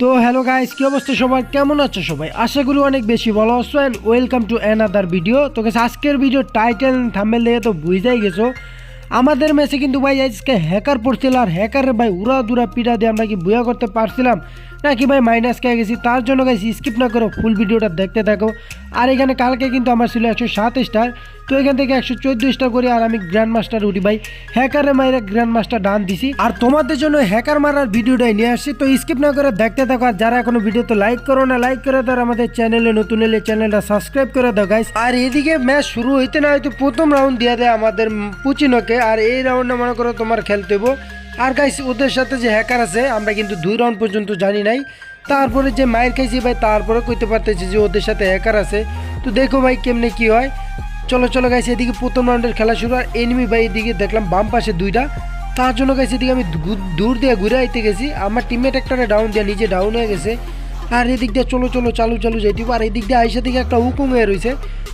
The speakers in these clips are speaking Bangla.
তো হ্যালো গাইস কি অবস্থা সবার কেমন আছো সবাই? আশা করি অনেক বেশি ভালো আছো and welcome to another video তো গেছে আজকের ভিডিও টাইটেল থামেল দেখে তো বুঝতেই গেছো। আমাদের মেসে কিন্তু ভাই আজকে হ্যাকার পড়ছিল আর হ্যাকারের ভাই উড়া দুরা পিড়া দিয়ে আমরা কি বুয়া করতে পারছিলাম? নাকি ভাই মাইনাস খেয়ে গেছি? তার জন্য গাইস স্কিপ না করো ফুল ভিডিওটা দেখতে থাকো। আর এখানে কালকে কিন্তু আমার ছিল একশো সাত স্টার তো এখান থেকে একশো চোদ্দ স্টার করি আর আমি গ্র্যান্ড মাস্টার উঠি ভাই। হ্যাকারে মাইরে গ্র্যান্ড মাস্টার ডান দিছি। আর তোমাদের জন্য হ্যাকার মারার ভিডিওটাই নিয়ে আসছি। তো স্কিপ না করে দেখতে থাকো। আর যারা এখনও ভিডিওতে লাইক করো না লাইক করে দাও। আমাদের চ্যানেলে নতুন এলে চ্যানেলটা সাবস্ক্রাইব করে দাও গাইস আর এদিকে ম্যাচ শুরু হইতে না হয়তো প্রথম রাউন্ড দিয়ে দেয় আমাদের পুচিনোকে। আর এই রাউন্ডে মনে করো তোমার খেলতে হইবো। আর গাইস ওদের সাথে যে হ্যাকার আছে, আমরা কিন্তু দুই রাউন্ড পর্যন্ত জানি নাই। তারপরে যে মায়ের খাইছি ভাই তারপরে কইতে পারতেছি যে ওদের সাথে হ্যাকার আছে। তো দেখো ভাই, কেমনে কি হয়? চলো চলো গাইস এদিকে প্রথম রাউন্ডের খেলা শুরু। আর এনিমি ভাই, এদিকে দেখলাম বাম পাশে দুইটা। তার জন্য গাইছি এদিকে আমি দূর- দিয়ে ঘুরে আইতে গেছি। আমার টিমমেট একটা ডাউন দিয়ে, নিজে ডাউন হয়ে গেছে। আর এদিক দিয়ে চলো চলো, চালু চালু যাইতে আর এদিক দিয়ে আইসা দিকে একটা উকুং রয়েছে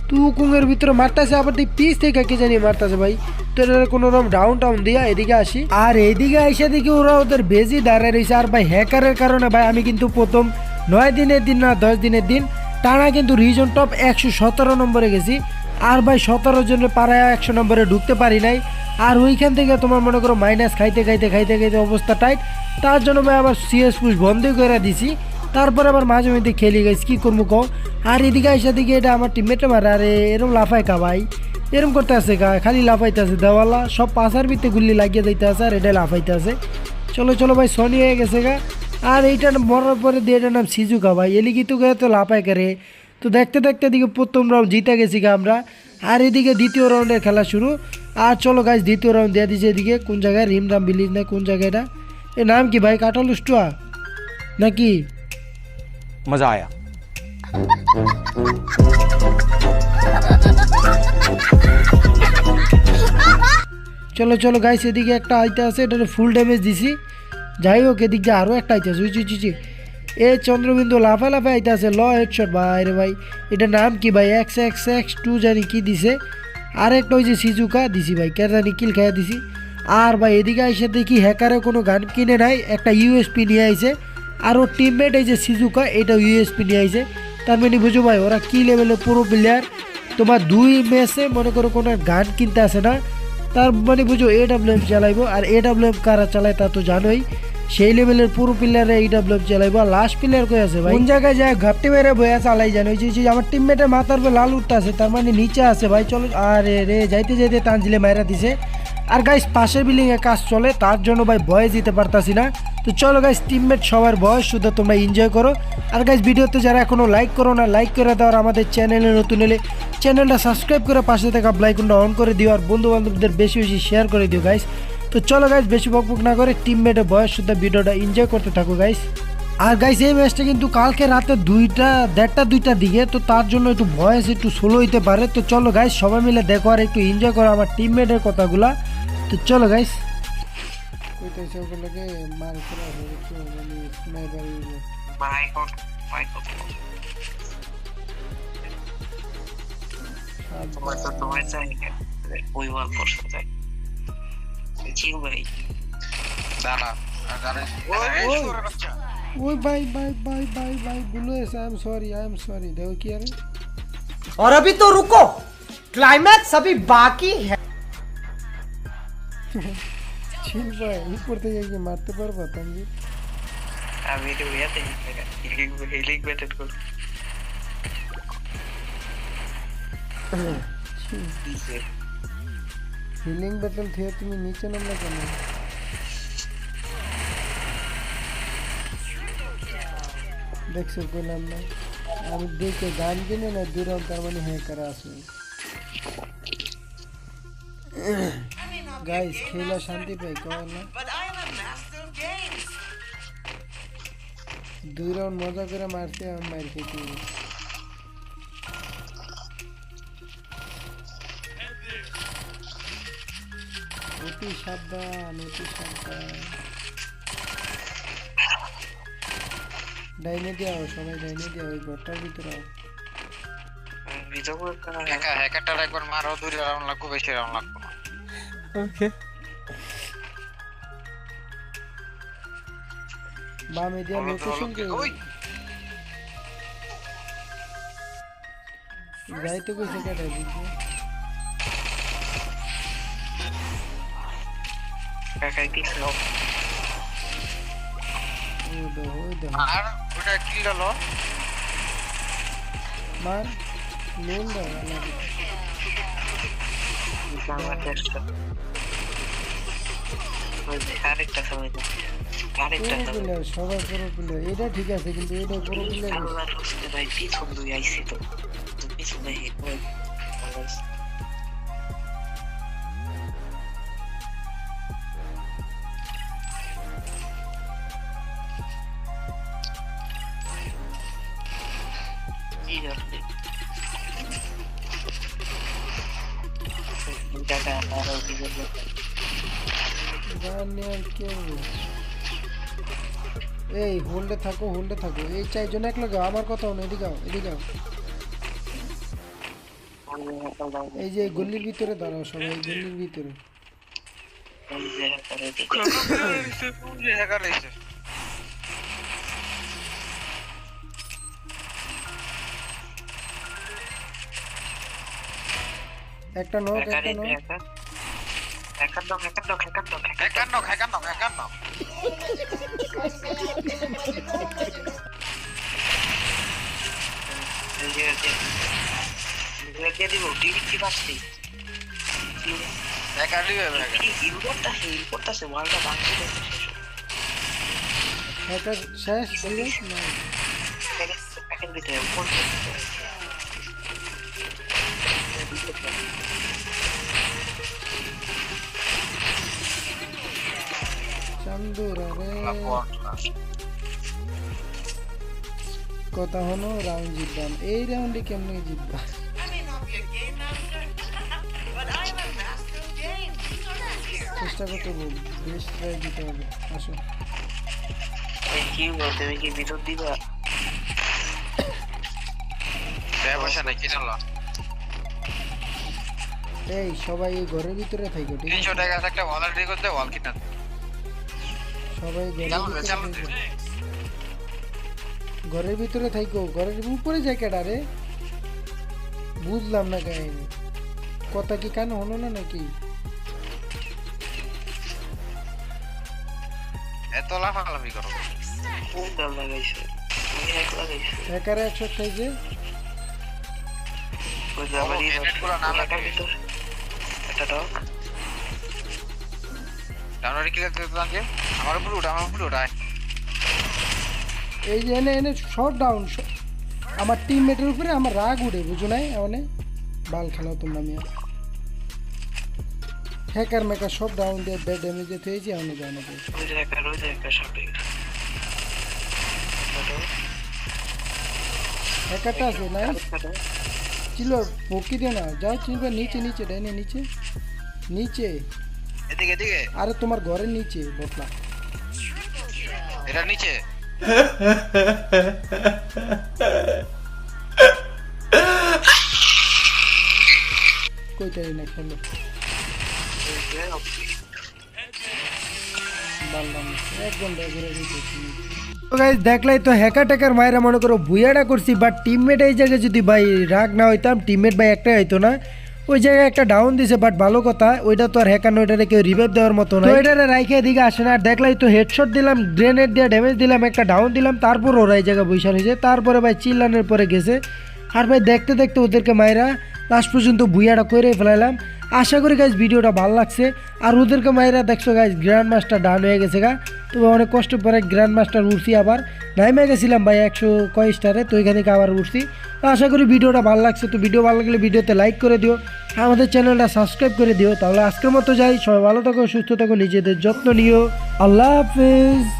তো উকুংয়ের ভিতরে মারতেছে, আবার দিক পিস থেকে কে জানি মারতেছে ভাই। তো কোনো রকম ডাউন টাউন দিয়া এদিকে আসি। আর এদিকে আইসা দিকে ওরা ওদের বেজি দাঁড়ায় রয়েছে আর ভাই হ্যাকারের কারণে ভাই আমি কিন্তু প্রথম নয় দিনের দিন না দশ দিনের দিন টানা কিন্তু রিজন টপ একশো সতেরো নম্বরে গেছি। আর ভাই সতেরো জনের পাড়ায় একশো নম্বরে ঢুকতে পারি নাই। আর ওইখান থেকে তোমার মনে করো মাইনাস খাইতে খাইতে খাইতে খাইতে অবস্থা টাইট তার জন্য ভাই আবার সিএস পুশ বন্ধই করে দিছি। তারপরে আবার মাঝে মধ্যে খেলি গেছি কী করব কও? আর এদিকে আইসা দিকে এটা আমার টিমমেটে মারে, আরে এরম লাফায় কা ভাই। এরম করতে আছে কা, খালি লাফাইতে আছে, দেওয়ালা, সব পাশার ভিতরে গুল্লি লাগিয়ে যাইতে আছে আর এটা লাফাইতে আছে। চলো চলো ভাই সনি হয়ে গেছে গা আর এইটা মরার পরে দিয়ে এটার নাম সিজুকা ভাই এলিগি তো গে তো লাফায় করে তো দেখতে দেখতে এদিকে প্রথম রাউন্ড জিতে গেছি গা আমরা। আর এদিকে দ্বিতীয় রাউন্ডের খেলা শুরু। আর চলো গাছ দ্বিতীয় রাউন্ড দিয়ে দিচ্ছে এদিকে, কোন জায়গায় রিমরাম বিলিজ না, কোন জায়গায় এটা? এ নাম কি ভাই কাটাল স্টুয়া নাকি? मजा आया চলো চলো গাইস এদিকে একটা আইতে আছে এটা ফুল ড্যামেজ দিছি যাই হোক এদিক দিয়ে আরও একটা আইতে আছে উইচি উইচি এ চন্দ্রবিন্দু লাফা লাফা আইতে আছে ল হেডশট ভাই রে ভাই এটা নাম কি ভাই এক্স এক্স এক্স টু জানি কি দিছে আর একটা ওই যে সিজুকা দিছি ভাই কে জানি কিল খাইয়া দিছি আর ভাই এদিকে আইসে দেখি হ্যাকারে কোনো গান কিনে নাই একটা ইউএসপি নিয়ে আইছে আর ওর টিমমেট এই যে সিজুকা এটা ইউএসপি নিয়ে আইছে। তার মানে বুঝো ভাই, ওরা কি লেভেলের পুরো প্লেয়ার তোমার দুই ম্যাচে মনে করো কোনো গান কিনতে আসে না। তার মানে বুঝো এ ডাব্লিউ এম চালাইবো, আর এ ডাব্লিউ কারা চালায় তা তো জানোই। সেই লেভেলের পুরো প্লেয়ারে এই ডাব্লিউ চালাইবো। আর লাস্ট প্লেয়ার কই আছে ভাই? কোন জায়গায় যায়, ঘাপটি মেরে বয়া চালাই জানো। যে- আমার টিমমেটের মাথার উপর লাল উঠতে আছে তার মানে নিচে আছে ভাই। চলো, আরে রে, যাইতে যাইতে তানজিলে মাইরা দিছে। আর গাইস পাশের বিল্ডিং এ কাজ চলে, তার জন্য ভাই ভয়ে যেতে পারতাছি না। তো চলো গাইস টিমমেট সবার বয়স, শুধু তোমরা এনজয় করো। আর গাইস ভিডিওতে যারা এখনও লাইক করো না লাইক করে দাও, আর আমাদের চ্যানেলে নতুন এলে চ্যানেলটা সাবস্ক্রাইব করে পাশে থাকা ব্লাইকনটা অন করে দিও, আর বন্ধু বান্ধবদের বেশি বেশি শেয়ার করে দিও গাইস তো চলো গাইস বেশি বকবক না করে টিমমেটের বয়স শুদ্ধ ভিডিওটা এনজয় করতে থাকো গাইস আর গাইস এই ম্যাচটা কিন্তু কালকে রাতে দুইটা, দেড়টা, দুইটা দিকে, তো তার জন্য একটু ভয়েস একটু স্লো হইতে পারে। তো চলো গাইস সবাই মিলে দেখো আর একটু এনজয় করো আমার টিমমেটের কথাগুলা। তো চলো গাইস कोई होकर लगे मार चला हो क्यों मैंने स्नाइपर ही माय तो ऐसा I am sorry I am sorry देखो क्या रे और अभी तो रुको क्लाइमैक्स अभी बाकी है ছিল ভাই উপর থেকে কি মারতে পারব তুমি আমি এটা ইয়াতে হিলিং হিলিং বেটেড কর হিলিং ব্যাটল থেকে তুমি নিচে নামলে কেন দেখছ বললাম না আমি দেখে গান কিনে না দূরাম তার মানে হ্যাঁ করা আসবে গাইস খেলা শান্তি পাই কর না দুই রাউন্ড মজা করে মারছে আমি মার খেতে অতি সাবধান অতি সাবধান ডাইনে দেওয়া সবাই ডাইনে দেওয়া ওই ঘরটার ভিতরে হ্যাকারটার একবার মারো দুই রাউন্ড লাগবো বেশি রাউন্ড লাগবো না বামে দিয়ে লোকেশন ওই যাইতে কইছে কেটে বুঝছ কাকাই দেখো আর ওটা কি হলো মার লোন দাও সবাই পুরো প্লেয়ার এটা ঠিক আছে কিন্তু এটা পুরো প্লেয়ার ভাই পিছন দুই আইসি তো পিছনে হেট ভাই ভালো আছে। কি করবে? জায়গা আরও কি করবে? জানি আর কেউ এই হোল্ডে থাকো হোল্ডে থাকো এই চারজন এক লাগাও আমার কথা হলো এদিকে আও এদিকে আও এই যে গল্লির ভিতরে দাঁড়াও সবাই গল্লির ভিতরে হ্যাকার রয়েছে একটা নক একটা knock. Hacker hacker hacker hacker knock hacker knock hacker knock. এই কথা হলো রাউন্ড জিতবাম। এই রাউন্ডে কেমনে জিতবা? চেষ্টা করতে বল বেস্ট ট্রাই দিতে হবে। আসো। কি বলতে তুমি কি ভিতর দিবা এই সবাই ঘরের ভিতরে থাকো ঠিক তিনশো আছে টাকা একটা ওয়ালেট করতে ওয়াল কিনা সবাই ঘরের ভিতরে থাকো। ঘরের ভিতরে থাকো ঘরের উপরে যাই কেডা রে। বুঝলাম না কাহিনী। কথা কি কান হলো না নাকি? এত লাফালাফি করো কোন? লাগাইছে আমি এক লাগাইছে একারে একশো খাইছে ওই যে আমার ও, আমার উপরে আমার উপরে এই যে এনে এনে শর্ট ডাউন আমার টিমমেটের উপরে আমার রাগ উঠে বুঝো নাই? এমনে বাল খেলাও তোমরা মিয়া। হ্যাকার মেকার সব ডাউন দিয়ে ব্যাড ড্যামেজ দিয়ে থেয়েছি আমি জানো ওই হ্যাকারটা আছে না ছিল পকি দিও না যাও চিনবে নিচে নিচে ডাইনে নিচে। নিচে। এদিকে এদিকে আরে তোমার ঘরের নিচে বটলা। এটা নিচে? না খেলো দেখলাই তো ট্যাকার মায়েরা মনে করো ভুইয়াটা করছি বাট টিমমেট এই জায়গায় যদি ভাই রাগ না হইতাম টিমমেট ভাই একটাই হইতো না। ওই জায়গায় একটা ডাউন দিছে বাট ভালো কথা, ওইটা তো আর হ্যাকার ওইটারে কেউ রিভাইভ দেওয়ার মতো না ওইটারে রাইখে এদিকে আসে না আর দেখলাই তো হেডশট দিলাম গ্রেনেড দিয়ে ড্যামেজ দিলাম, একটা ডাউন দিলাম, তারপর ওরা এই জায়গায় বৈশা হয়েছে তারপরে ভাই চিল্লানের পরে গেছে। আর ভাই দেখতে দেখতে ওদেরকে মায়েরা লাস্ট পর্যন্ত ভুইয়াটা করে ফেলাইলাম। আশা করি গাইজ ভিডিওটা ভালো লাগছে। আর ওদেরকে মায়েরা দেখছ গাইজ গ্র্যান্ড মাস্টার ডান হয়ে গেছে গা। তবে অনেক কষ্ট পরে গ্র্যান্ড মাস্টার উঠছি আবার। নাইমে গেছিলাম ভাই একশো কয় স্টারে তো এখান থেকে আবার উঠছি। তো আশা করি ভিডিওটা ভালো লাগছে, তো ভিডিও ভালো লাগলে ভিডিওতে লাইক করে দিও। আমাদের চ্যানেলটা সাবস্ক্রাইব করে দিও। তাহলে আজকের মতো যাই, সবাই ভালো থাকো, সুস্থ থাকো, নিজেদের যত্ন নিও। আল্লাহ হাফেজ।